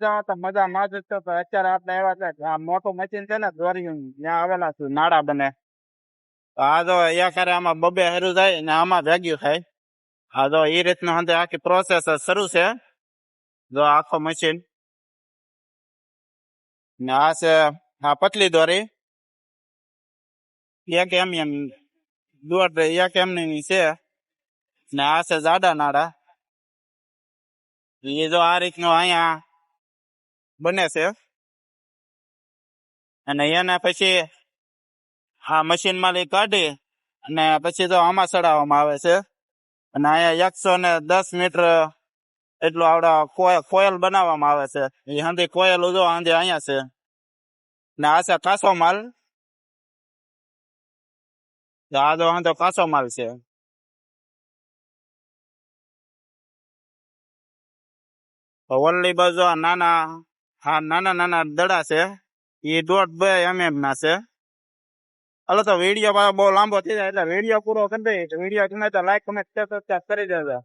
જાઓ તો મજા માં જ છો તો અત્યારે આપણે આવ્યા છે આ મોટું મશીન છે ને દોર્યું ત્યાં આવેલા છું નાડા બને તો આ જો એક હારે આમાં બબે હારું જાય ને આમાં ભેગ્યું થાય આ જો એ રીતનું હંતે આખી પ્રોસેસ શરૂ છે જો આખો મશીન ને આ છે આ પતલી દોરી એક એમ એમ દોડ એક એમ ની છે ને આ છે જાડા નાડા એ જો આ રીતનું અહીંયા બને છે. અને એને પછી આ મશીનમાંથી કાઢી અને પછી તો આમાં ચડાવવામાં આવે છે. અને અહીંયા એકસો ને દસ મીટર એટલું આવડા કોયલ બનાવવામાં આવે છે. હાંધી કોયલ ઉજો, હાંધી અહીંયા છે. ને આ છે કાસો માલ. આ તો હાંધો કાસો માલ છે. ઓનલી બાજુ નાના હા, નાના નાના દડા છે. એ દોઢ, બે એમ એમ ના છે. અલો તો વીડિયો બહુ લાંબો થઈ જાય એટલે વીડિયો પૂરો કરી દઈએ. વીડિયો ગમે તો લાઈક કમેન્ટ કરી દેજો.